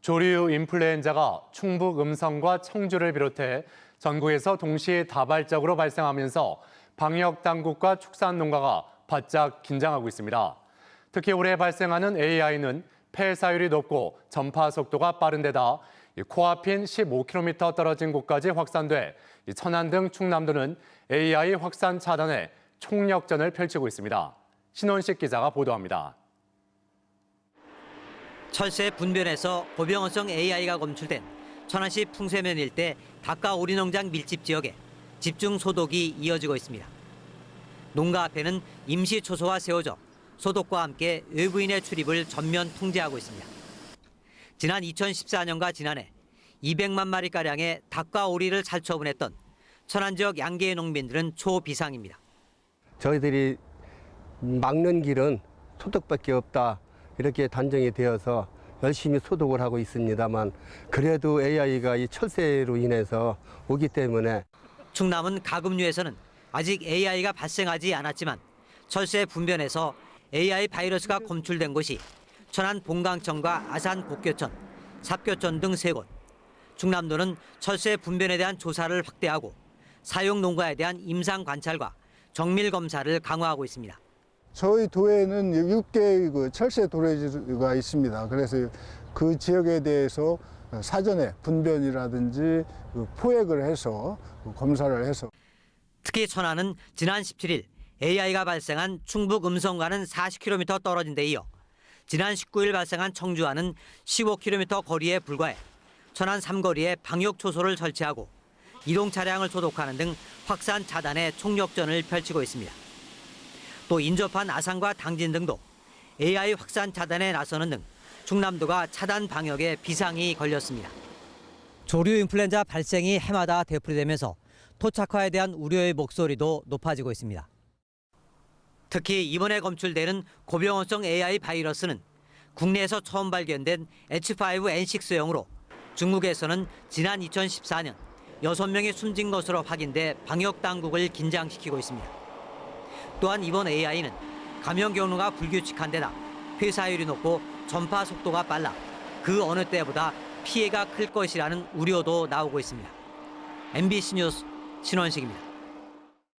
조류 인플루엔자가 충북 음성과 청주를 비롯해 전국에서 동시에 다발적으로 발생하면서 방역 당국과 축산 농가가 바짝 긴장하고 있습니다. 특히 올해 발생하는 AI는 폐사율이 높고 전파 속도가 빠른 데다 이 코앞인 15km 떨어진 곳까지 확산돼 이 천안 등 충남도는 AI 확산 차단에 총력전을 펼치고 있습니다. 신원식 기자가 보도합니다. 철새 분변에서 고병원성 AI가 검출된 천안시 풍세면 일대 닭과 오리 농장 밀집 지역에 집중 소독이 이어지고 있습니다. 농가 앞에는 임시 초소가 세워져 소독과 함께 외부인의 출입을 전면 통제하고 있습니다. 지난 2014년과 지난해 200만 마리가량의 닭과 오리를 살처분했던 천안 지역 양계의 농민들은 초비상입니다. 저희들이 막는 길은 소독밖에 없다 이렇게 단정이 되어서 열심히 소독을 하고 있습니다만 그래도 AI가 이 철새로 인해서 오기 때문에 충남은 가금류에서는 아직 AI가 발생하지 않았지만 철새 분변에서 AI 바이러스가 검출된 곳이 천안 봉강천과 아산 복교천, 삽교천 등 세 곳. 충남도는 철새 분변에 대한 조사를 확대하고 사용 농가에 대한 임상 관찰과 정밀 검사를 강화하고 있습니다. 저희 도에는 6개의 그 철새 도래지가 있습니다. 그래서 그 지역에 대해서 사전에 분변이라든지 그 포획을 해서 검사를 해서 특히 천안은 지난 17일 AI가 발생한 충북 음성과는 40km 떨어진 데 이어 지난 19일 발생한 청주와는 15km 거리에 불과해 천안 삼거리에 방역 초소를 설치하고 이동 차량을 소독하는 등 확산 차단에 총력전을 펼치고 있습니다. 또 인접한 아산과 당진 등도 AI 확산 차단에 나서는 등 충남도가 차단 방역에 비상이 걸렸습니다. 조류 인플루엔자 발생이 해마다 되풀이되면서 토착화에 대한 우려의 목소리도 높아지고 있습니다. 특히 이번에 검출되는 고병원성 AI 바이러스는 국내에서 처음 발견된 H5N6형으로 중국에서는 지난 2014년 6명이 숨진 것으로 확인돼 방역 당국을 긴장시키고 있습니다. 또한 이번 AI는 감염 경로가 불규칙한 데다 폐사율이 높고 전파 속도가 빨라 그 어느 때보다 피해가 클 것이라는 우려도 나오고 있습니다. MBC 뉴스 신원식입니다.